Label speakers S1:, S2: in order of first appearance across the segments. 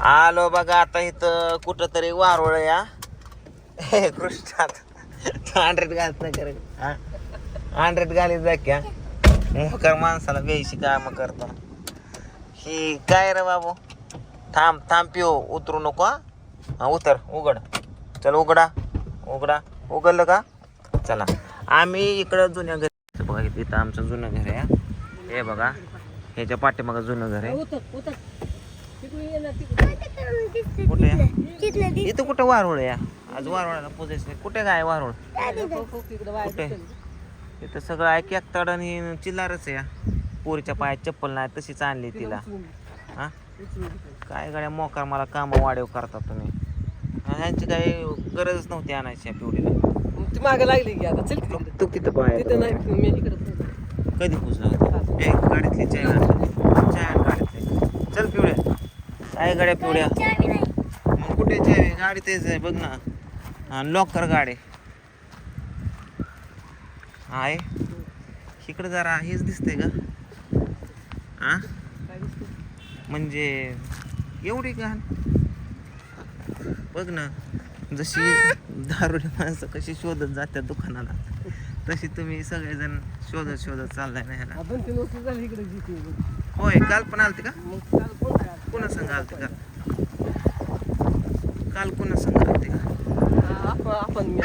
S1: आलो बघा आता इथं कुठं तरी वारोळ या. हे कृष्णात. हंड्रेड घालत नाही हंड्रेड घालीत जा क्या मोकर माणसाला बेशी काम करतो. ही काय रे बाबू? थांब थांब पिओ उतरू नको हा? उतर उघड. चल उघडा. उघडा. उघडलं का? चला. आम्ही इकडं जुन्या घरी बघा इथं आमचं जुनं घर आहे हे. बघा. ह्याच्या पाठीमागं जुनं घर आहे. कुठे? इथं कुठं वारुळ आहे? आज वारुळाला पोचायचं नाही कुठे काय वारुळ? कुठे? इथं सगळं ऐक एकताड आणि चिल्लारच आहे. हा. पोरीच्या पायात चप्पल नाही तशीच आणली तिला हा? काय गाड्या मोकार मला काम वाढीव करता तुम्ही? ह्यांची काही गरज नव्हती आणायची या पिवडीला.
S2: ती मागे लागली की आता चल
S1: तू किती पाय
S2: तिथं पोहोचलो.
S1: कधी पुजला गाडीतली चाय गाडीतली. चल पिवड्या. काय गाड्या पिवड्या मग कुठे चाय गाडी तेच आहे बघ ना. हा लॉकर गाडी. आहे. इकडं जरा हेच दिसतंय का हा
S2: काय दिसतं?
S1: म्हणजे एवढी घाण. बघ ना जशी दारुडी माणसं कशी शोधत जात्या दुकानाला तशी तुम्ही सगळेजण शोधत शोधत चाललाय ना ह्याला.
S2: हा, दोन तीन वर्ष झाली इकडे जिथे.
S1: होय काल पण आलते का?
S2: कोणा
S1: संग आलते का? काल कोणा संग आलते का?
S2: आपण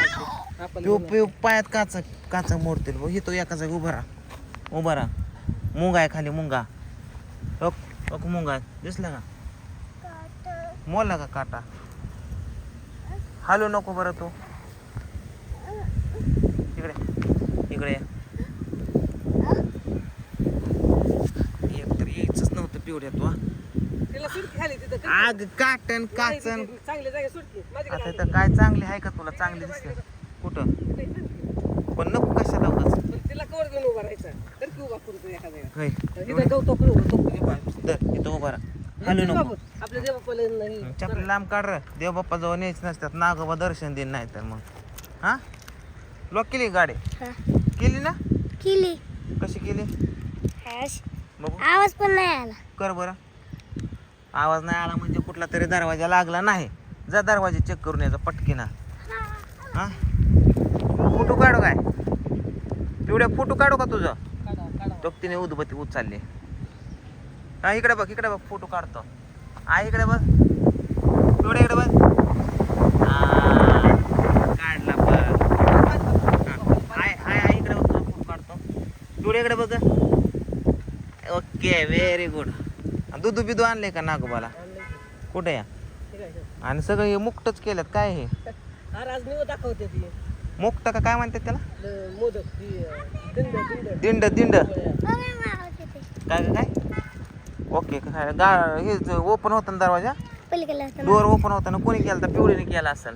S2: आपण
S1: पिऊ पिऊ पायात काचा काचा मोडतील बघ. तो एका जागी उभा राहा. उभा राहा. मुंगा आहे खाली मुंगा. ओक ओक मुंगा आहे. दिसला का? मोला का काटा? हालो नको बरं तो. इकडे इकडे एक तर यायचंच नव्हतं पिवड्यात तो
S2: तिला सुटकी खाली तिथं कर.
S1: आग काटन
S2: नाही,
S1: काचन.
S2: तिथे चांगल्या जागा सुटकी माझ्याकडे
S1: आता काय चांगली आहे का तुला? चांगली दिसते. कुठं?
S2: तिथे.
S1: पण नको कशाला उगाच.
S2: पण तिला कवर घेऊन उभा राहायचा. तर की उभा करू एका जागा
S1: होय.
S2: इथं गवतो पण उभं तो पण उभा.
S1: दर इथं उभा राहा. हालू
S2: इथं
S1: नको
S2: आपल्या नाही.
S1: चपली लांब काढ रे. देवबाप्पा जवळ न्यायच नसतात. नागोबा दर्शन देईन नाही तर मग. हा? लॉक केली गाडी? केली ना?
S3: केली.
S1: कशी केली? बघू.
S3: आवाज पण नाही आला.
S1: कर बरं. आवाज नाही आला म्हणजे कुठला तरी दरवाजा लागला नाही. जा दरवाजा चेक करून यायचा पटकीना. हा? फोटो काढू काय? पिवड्या फोटो काढू का तुझं?
S2: काढा
S1: तो तिने उदबत्ती उचलली. हा इकडे बघ इकडे बघ फोटो काढतो. आ इकडे बघ. पिवड्या इकडे बघ. काढला बघ. आय इकडे बघ तुझा फोटो काढतो. पिवड्या इकडे बघ. ओके व्हेरी गुड दुधू बिदू आणले का नागोबाला? कुठे या? आणि सगळं हे मुक्तच केलं काय हे?
S2: अरे आज मी दाखवते ती.
S1: मुक्त का काय म्हणतात त्याला?
S2: मोदक दिंड दिंड.
S1: दिंड दिंड.
S2: पोळ्या.
S1: काय काय काय? ओके काय गा हे ओपन होतं ना दरवाजा? डोअर ओपन होताना कोणी केलं तर पिवळीने केला असेल.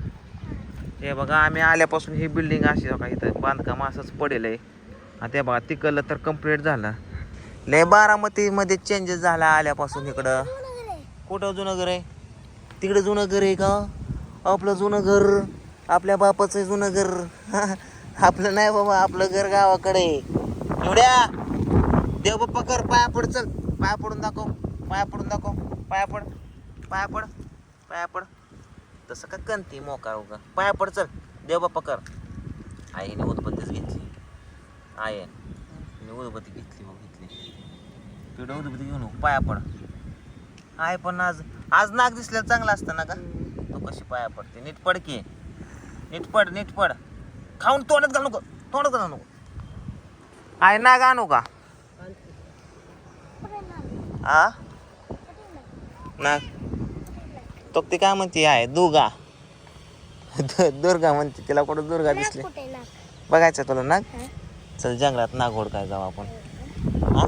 S1: हे बघा आम्ही आल्यापासून ही बिल्डिंग अशी बघा इथं बांधकाम असंच पडेल आहे आणि ते बघा तिकडलं तर कंप्लीट झालं. लय बारामतीमध्ये चेंजेस झाला आल्यापासून इकडं. कुठं जुनं घर आहे? तिकडं जुनं घर आहे का? आपलं जुनं घर आपल्या बापाचं जुनं घर. आपलं नाही बाबा आपलं घर गावाकडे. एवढ्या. देव बाप्पा कर पाया पड चल. पाया पडून दाखव. पाया पडून दाखव. पाया पड. पाया पड. पाया पड. तसं का कणती मोका उगा. पाया पड चल. देव बाप्पा कर. आईने उत्पत्तीच घेतली. आहे मी उदबत्ती घेतली बघ घेतली. पिढं उदबत्ती घेऊन पाया पड. आहे पण आज आज नाग दिसलेलं चांगलं असतं ना का? तो कशी पाया पडते? नीट पड की. नीट पड नीट पड. खाऊन तोंडात घालू नको तोंडात घालू नको. आहे नाग आणू का? आ? नाग तो ती काय म्हणते? आहे दुर्गा. दु- दुर्गा म्हणते तिला कुठं दुर्गा दिसली? बघायचं तुला नाग. चल जंगलात नाग काय जाऊ आपण. हा?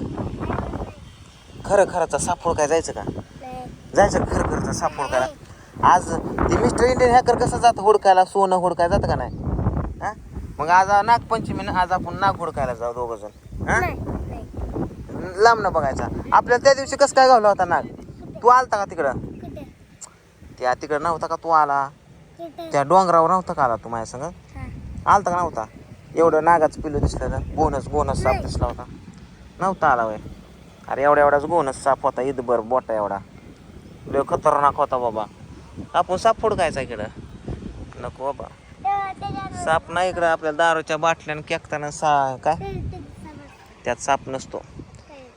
S1: खरं खरंचा सापड काय जायचं का? जायचं खरं खरंचा सापड करायला? आज ते मिस्टर इंडियन हॅकर कसं जातं हुडकायला? सोनं हुडकाय जातं का नाही? हा? मग आज नागपंचमी आज आपण नाग हुडकायला जाऊ दोघं जण. हा? लांब ना बघायचा. आपल्याला त्या दिवशी कसं काय गावला होता नाग? तू आलता का तिकडं? त्या तिकडं नव्हता का तू आला? त्या डोंगरावर नव्हता का आला तू माझ्या संग?
S3: हा.
S1: आलता का नव्हता? एवढं नागाचं पिलू दिसलं बोनस बोनस साप दिसला होता. नव्हता आला वय. अरे एवढा एवढाच बोनस साप होता. इथभर बोटा एवढा. लय खतरनाक होता बाबा. आपण साप फोड खायचा इकडं. नको बाबा. साप नाही इकडं. आपल्या दारूच्या बाटल्यानं केकताना सा काय. त्यात साप नसतो?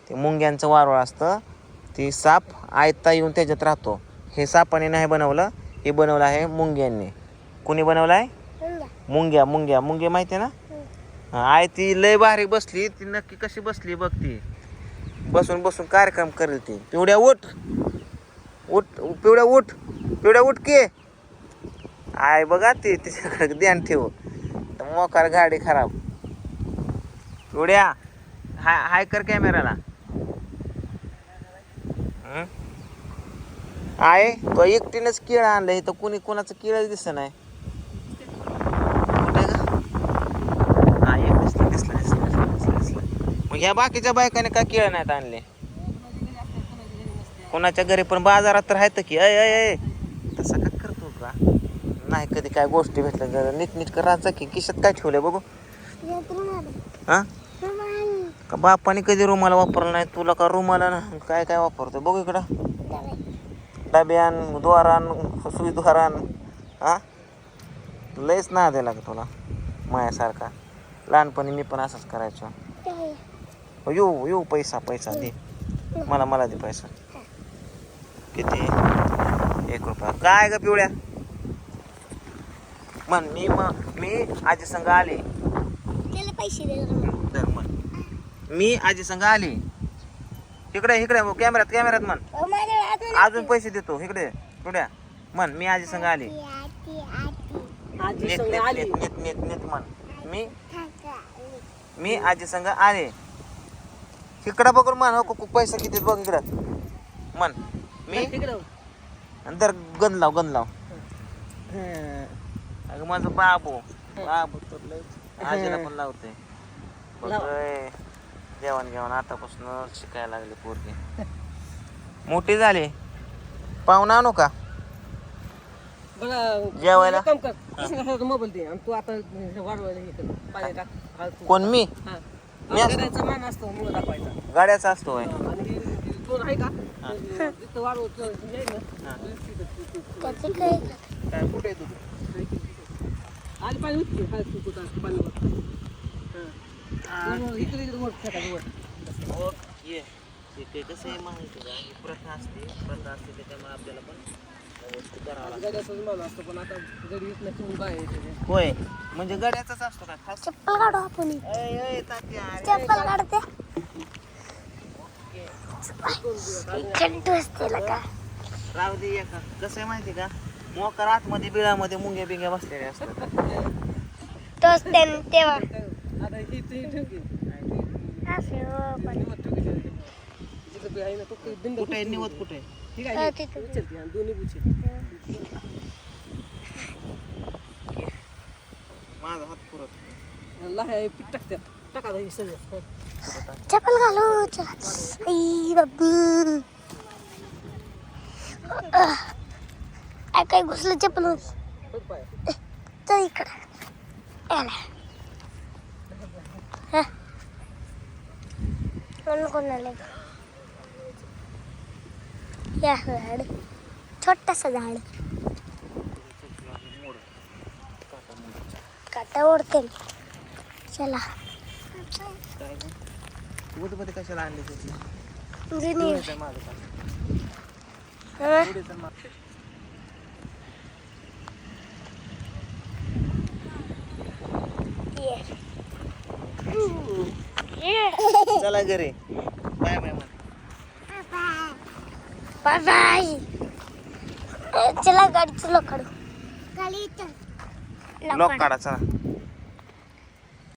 S1: ते मुंग्यांचं वारुळ असतं. ती साप आयता येऊन त्याच्यात राहतो. हे सापाने नाही बनवलं. हे बनवलं आहे मुंग्यांनी. कुणी बनवलं आहे
S3: मुंग्या.
S1: मुंग्या मुंग्या. मुंग्या माहिती आहे ना? आय ती लय भारी बसली. ती नक्की कशी बसली बघ ती. बसून बसून कार्यक्रम करेल ती. पिवड्या उठ. उठ पिवड्या उठ. पिवड्या उठ के. आय बघा ती तिच्याकडे ध्यान ठेव. तर मोकार गाडी खराब. पिवड्या हाय हाय कर कॅमेराला. आहे तो एकटीनंच केळ आणलं इथं कुणी कोणाचं केळच दिसत नाही कुठे ग हा एक दिसलं दिसलं दिसलं दिसलं दिसलं दिसलं मग ह्या बाकीच्या बायकाने का केळ नाहीत आणले? कोणाच्या घरी पण बाजारात तर आहेत की अय अय अय तसं का करतो का? नाही कधी काय गोष्टी भेटल्या जरा नीट नीट करायचं की किशात काय ठेवलंय बघू? हां? का बापाने कधी रुमाला वापरला नाही? तुला का रुमाला ना काय काय वापरतो बघू इकडं.
S3: डबे.
S1: डब्यान द्वारान सुई द्वारान हा? लयच ना द्यायला का तुला. मायासारखा. लहानपणी मी पण असंच करायचो. येऊ येऊ पैसा पैसा दे. मला मला दे पैसा. किती? एक रुपया. काय ग पिवळ्या? म्हण मी मग मी आजी संग आले.
S3: पैसे.
S1: तर म्हण मी आजी संग आले. इकडे इकडे कॅमेऱ्यात कॅमेऱ्यात
S3: माझ्याकडे अजून
S1: पैसे देतो इकडे पिवळ्या. म्हण मी आजी संग आले. नीट नीट म्हण. मी. मी आजी संग आले. इकडं बघून म्हण कु- पैसा किती बघ इकडं. म्हण मी? नंतर गंध लाव गंध लाव. अगं माझं बाबू. बाबू तर लय आजीला पण लावते
S2: लाव.
S1: जेवण घेऊन आतापासून शिकायला लागले पोरगी. मोठी झाली. पाहुणा आणू का? जेवायला?
S2: मोबाईल दे तू आता वाढवायला.
S1: कोण मी. मी असतो.
S2: गड्याचा मान असतो मुलं दाखवायचा
S1: गाड्याचा असतो होय.
S2: आणि हे- हे दोन आहे का तिथं वाढवत जाईल ना
S1: हा.
S3: त्याचे काय
S1: काय कुठे आहे तू
S2: आली पाणी उठते फालतू कुठं पाणी वर. हा. वर- इकडे इकडे वर फेकायचं वर.
S1: ओके ते कसं आहे माहिती का ही प्रथा असते प्रथा असते त्याच्यामुळे आपल्याला पण होय म्हणजे गड्याचाच असतो का? खास?
S3: चप्पल काढू आपण
S1: तात्या, अरे.
S3: चप्पल काढते असते
S1: राहू दे एका. कसं आहे माहिती का? मोकार आतमध्ये बिळामध्ये मुंग्या बिंग्या बसलेल्या असतात.
S3: तोच त्यान तेव्हा.
S2: आता ही.
S3: असे हो पण.
S1: कुठे निवत कुठे आहे?
S2: ठीक
S3: हा,
S2: आहे.
S3: तिथं.
S2: उचलते आणि दोन्ही उचल
S1: माझा हात पुरत
S2: लहाय पीठ टाकतात टाका आता हे. सगळं
S3: चप्पल घालू चला आई बाबू. आय काय घुसलं चप्पल
S2: बघ पाय
S3: तर इकडं. आला हा. कोण कोणाला? या झाड छोटस झाड. काटा ओढते चला.
S1: कशाला आणली. चला घरी. Bye bye.
S3: बाय बाय चला गाडी चलो काढू. गाडी
S1: लॉक काढा चला.